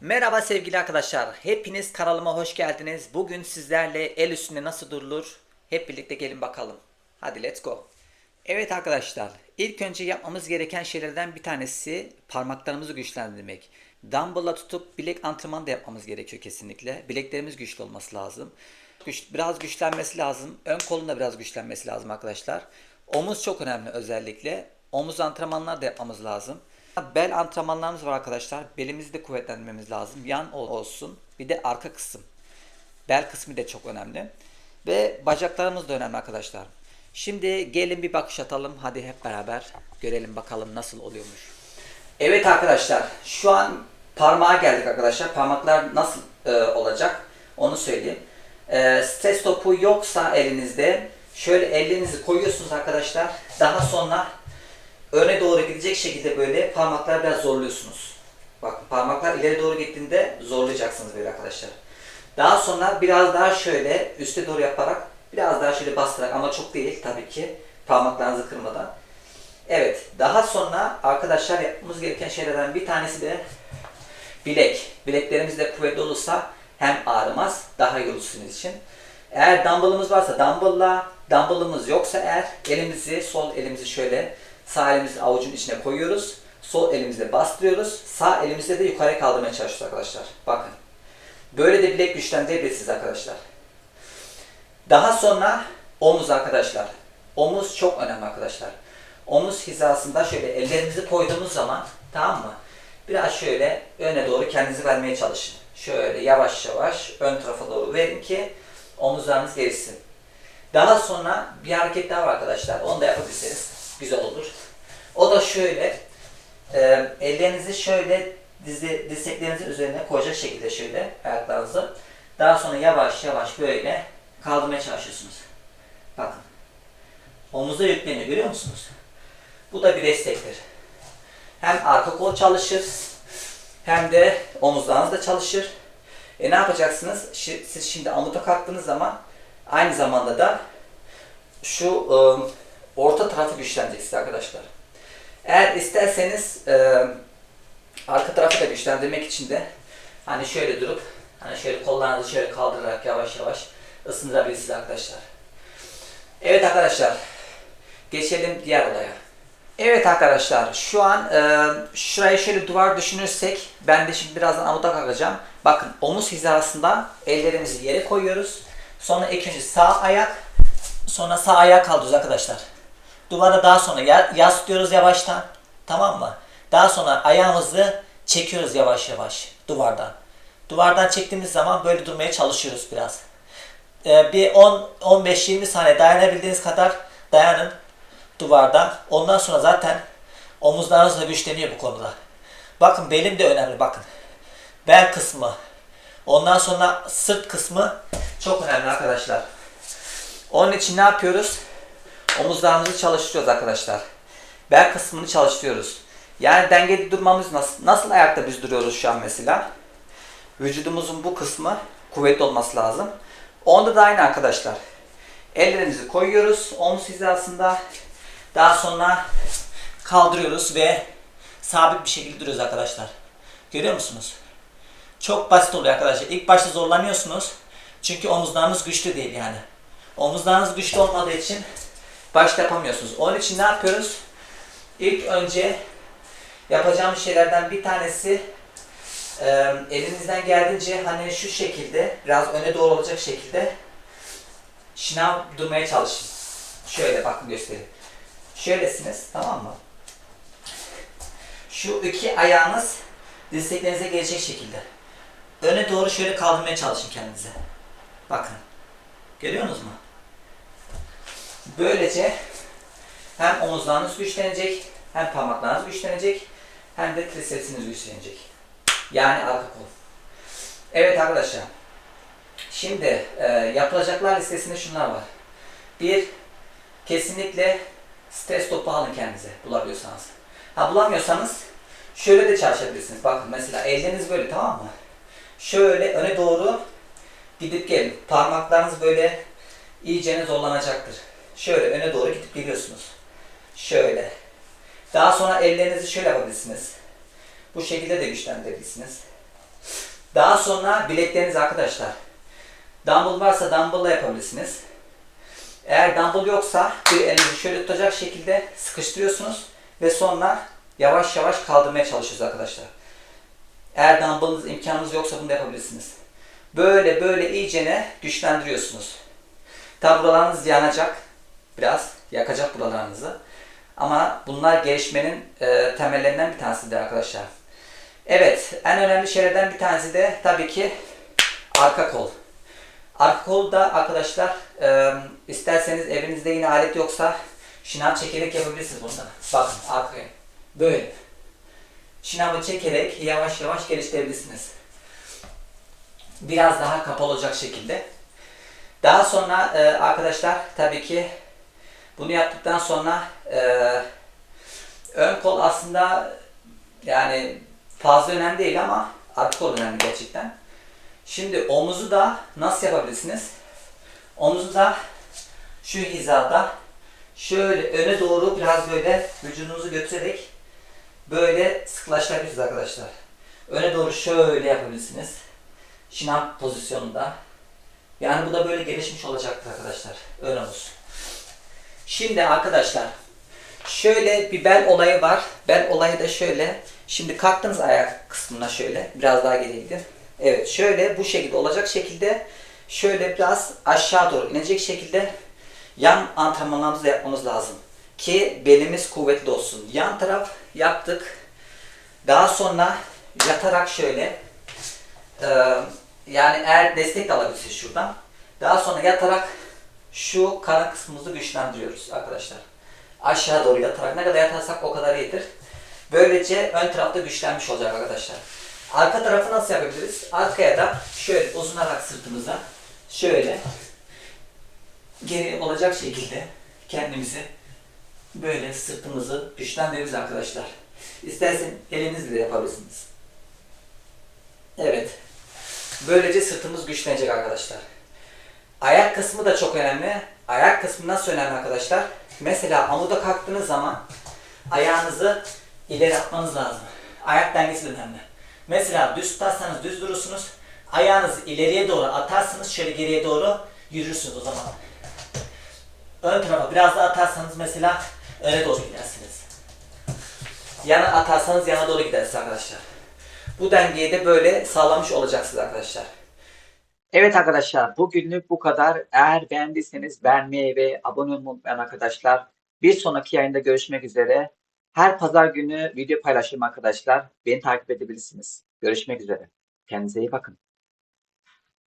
Merhaba sevgili arkadaşlar. Hepiniz kanalıma hoş geldiniz. Bugün sizlerle el üstünde nasıl durulur? Hep birlikte gelin bakalım. Hadi let's go. Evet arkadaşlar. ilk önce yapmamız gereken şeylerden bir tanesi parmaklarımızı güçlendirmek. Dumbbell'la tutup bilek antrenmanı da yapmamız gerekiyor kesinlikle. Bileklerimiz güçlü olması lazım. Güç, biraz güçlenmesi lazım. Ön kolun da biraz güçlenmesi lazım arkadaşlar. Omuz çok önemli özellikle. Omuz antrenmanlar da yapmamız lazım. Bel antrenmanlarımız var arkadaşlar. Belimizi de kuvvetlendirmemiz lazım. Yan ol- olsun. Bir de arka kısım. Bel kısmı da çok önemli. Ve bacaklarımız da önemli arkadaşlar. Şimdi gelin bir bakış atalım. Hadi hep beraber görelim bakalım nasıl oluyormuş. Evet arkadaşlar. Şu an parmağa geldik arkadaşlar. Parmaklar nasıl e, olacak? Onu söyleyeyim. E, stres topu yoksa elinizde şöyle ellerinizi koyuyorsunuz arkadaşlar. Daha sonra öne doğru gidecek şekilde böyle parmaklar biraz zorluyorsunuz. Bakın parmaklar ileri doğru gittiğinde zorlayacaksınız böyle arkadaşlar. Daha sonra biraz daha şöyle üste doğru yaparak biraz daha şöyle bastırarak ama çok değil tabii ki parmaklarınızı kırmadan. Evet daha sonra arkadaşlar yapmamız gereken şeylerden bir tanesi de bilek. Bileklerimiz de kuvvetli olursa hem ağrımaz daha iyi olur sizin için. Eğer dumbbellımız varsa dumbbell'la, dumbbellımız yoksa eğer elimizi, sol elimizi şöyle sağ elimizi avucun içine koyuyoruz. Sol elimizle bastırıyoruz. Sağ elimizle de yukarı kaldırmaya çalışıyoruz arkadaşlar. Bakın. Böyle de bilek güçlendirebilirsiniz arkadaşlar. Daha sonra omuz arkadaşlar. Omuz çok önemli arkadaşlar. Omuz hizasında şöyle ellerimizi koyduğumuz zaman tamam mı? Biraz şöyle öne doğru kendinizi vermeye çalışın. Şöyle yavaş yavaş ön tarafa doğru verin ki omuzlarınız gelişsin. Daha sonra bir hareket daha var arkadaşlar. Onu da yapabilirseniz güzel olur. O da şöyle e, ellerinizi şöyle dizi, dirseklerinizin üzerine koyacak şekilde şöyle ayaklarınızı. Daha sonra yavaş yavaş böyle kaldırmaya çalışıyorsunuz. Bakın. Omuza yükleniyor görüyor musunuz? Bu da bir destektir. Hem arka kol çalışır hem de omuzlarınız da çalışır. E ne yapacaksınız? Siz şimdi amuda kalktığınız zaman aynı zamanda da şu ıı, orta tarafı güçleneceksiniz arkadaşlar. Eğer isterseniz e, arka tarafı da güçlendirmek için de hani şöyle durup hani şöyle kollarınızı şöyle kaldırarak yavaş yavaş ısındırabilirsiniz arkadaşlar. Evet arkadaşlar geçelim diğer olaya. Evet arkadaşlar şu an e, şurayı şöyle duvar düşünürsek ben de şimdi birazdan amuda kalkacağım. Bakın omuz hizasında ellerimizi yere koyuyoruz. Sonra ilk önce sağ ayak sonra sağ ayağa kaldırıyoruz arkadaşlar. Duvara daha sonra ya- yaslıyoruz yavaştan. Tamam mı? Daha sonra ayağımızı çekiyoruz yavaş yavaş duvardan. Duvardan çektiğimiz zaman böyle durmaya çalışıyoruz biraz. Ee, bir 10 15-20 saniye dayanabildiğiniz kadar dayanın duvarda. Ondan sonra zaten omuzlarınız da güçleniyor bu konuda. Bakın belim de önemli bakın. Bel kısmı. Ondan sonra sırt kısmı çok önemli arkadaşlar. Onun için ne yapıyoruz? Omuzlarımızı çalıştırıyoruz arkadaşlar. Bel kısmını çalıştırıyoruz. Yani dengede durmamız nasıl? Nasıl ayakta biz duruyoruz şu an mesela? Vücudumuzun bu kısmı kuvvetli olması lazım. Onda da aynı arkadaşlar. Ellerimizi koyuyoruz omuz hizasında. Daha sonra kaldırıyoruz ve sabit bir şekilde duruyoruz arkadaşlar. Görüyor musunuz? Çok basit oluyor arkadaşlar. İlk başta zorlanıyorsunuz. Çünkü omuzlarınız güçlü değil yani. Omuzlarınız güçlü olmadığı için başta yapamıyorsunuz. Onun için ne yapıyoruz? İlk önce yapacağımız şeylerden bir tanesi e, elinizden geldiğince hani şu şekilde biraz öne doğru olacak şekilde şınav durmaya çalışın. Şöyle bakın göstereyim. Şöylesiniz tamam mı? Şu iki ayağınız dirseklerinize gelecek şekilde. Öne doğru şöyle kaldırmaya çalışın kendinize. Bakın. Görüyorsunuz mu? Böylece hem omuzlarınız güçlenecek, hem parmaklarınız güçlenecek, hem de trisepsiniz güçlenecek. Yani arka kol. Evet arkadaşlar. Şimdi e, yapılacaklar listesinde şunlar var. Bir, kesinlikle stres topu alın kendinize bulabiliyorsanız. Ha bulamıyorsanız şöyle de çalışabilirsiniz. Bakın mesela elleriniz böyle tamam mı? Şöyle öne doğru gidip gelin. Parmaklarınız böyle iyicene zorlanacaktır. Şöyle öne doğru gidip geliyorsunuz. Şöyle. Daha sonra ellerinizi şöyle yapabilirsiniz. Bu şekilde de güçlendirebilirsiniz. Daha sonra bilekleriniz arkadaşlar. Dumbbell varsa dumbbell'la yapabilirsiniz. Eğer dumbbell yoksa bir elinizi şöyle tutacak şekilde sıkıştırıyorsunuz ve sonra yavaş yavaş kaldırmaya çalışıyoruz arkadaşlar. Eğer dumbbellınız imkanınız yoksa bunu da yapabilirsiniz. Böyle böyle iyicene güçlendiriyorsunuz. Tabi buralarınız yanacak. Biraz yakacak buralarınızı. Ama bunlar gelişmenin e, temellerinden bir tanesidir arkadaşlar. Evet, en önemli şeylerden bir tanesi de tabii ki arka kol. Arka kol da arkadaşlar e, isterseniz evinizde yine alet yoksa şınav çekerek yapabilirsiniz bunu da. Bakın arkaya. Böyle. Şınavı çekerek yavaş yavaş geliştirebilirsiniz. Biraz daha kapalı olacak şekilde. Daha sonra e, arkadaşlar tabii ki bunu yaptıktan sonra e, ön kol aslında yani fazla önemli değil ama arka kol önemli gerçekten. Şimdi omuzu da nasıl yapabilirsiniz? Omuzu da şu hizada şöyle öne doğru biraz böyle vücudunuzu götürerek böyle sıklaştırabilirsiniz arkadaşlar. Öne doğru şöyle yapabilirsiniz. Şınav pozisyonunda. Yani bu da böyle gelişmiş olacaktır arkadaşlar. Ön omuz. Şimdi arkadaşlar şöyle bir bel olayı var. Bel olayı da şöyle. Şimdi kalktınız ayak kısmına şöyle. Biraz daha geriye. Evet şöyle bu şekilde olacak şekilde şöyle biraz aşağı doğru inecek şekilde yan antrenmanlarımızı da yapmamız lazım. Ki belimiz kuvvetli olsun. Yan taraf yaptık. Daha sonra yatarak şöyle yani eğer destek de alabilirsiniz şuradan. Daha sonra yatarak şu karın kısmımızı güçlendiriyoruz arkadaşlar. Aşağı doğru yatarak ne kadar yatarsak o kadar iyidir. Böylece ön tarafta güçlenmiş olacak arkadaşlar. Arka tarafı nasıl yapabiliriz? Arkaya da şöyle uzunarak sırtımıza şöyle geri olacak şekilde kendimizi böyle sırtımızı güçlendiririz arkadaşlar. İstersen elinizle yapabilirsiniz. Evet. Böylece sırtımız güçlenecek arkadaşlar. Ayak kısmı da çok önemli. Ayak kısmı nasıl önemli arkadaşlar? Mesela amuda kalktığınız zaman ayağınızı ileri atmanız lazım. Ayak dengesi de önemli. Mesela düz tutarsanız düz durursunuz. Ayağınızı ileriye doğru atarsınız. Şöyle geriye doğru yürürsünüz o zaman. Ön tarafa biraz daha atarsanız mesela öne doğru gidersiniz. Yana atarsanız yana doğru gidersiniz arkadaşlar. Bu dengeyi de böyle sağlamış olacaksınız arkadaşlar. Evet arkadaşlar bugünlük bu kadar. Eğer beğendiyseniz beğenmeyi ve abone olmayı unutmayın arkadaşlar. Bir sonraki yayında görüşmek üzere. Her pazar günü video paylaşırım arkadaşlar. Beni takip edebilirsiniz. Görüşmek üzere. Kendinize iyi bakın.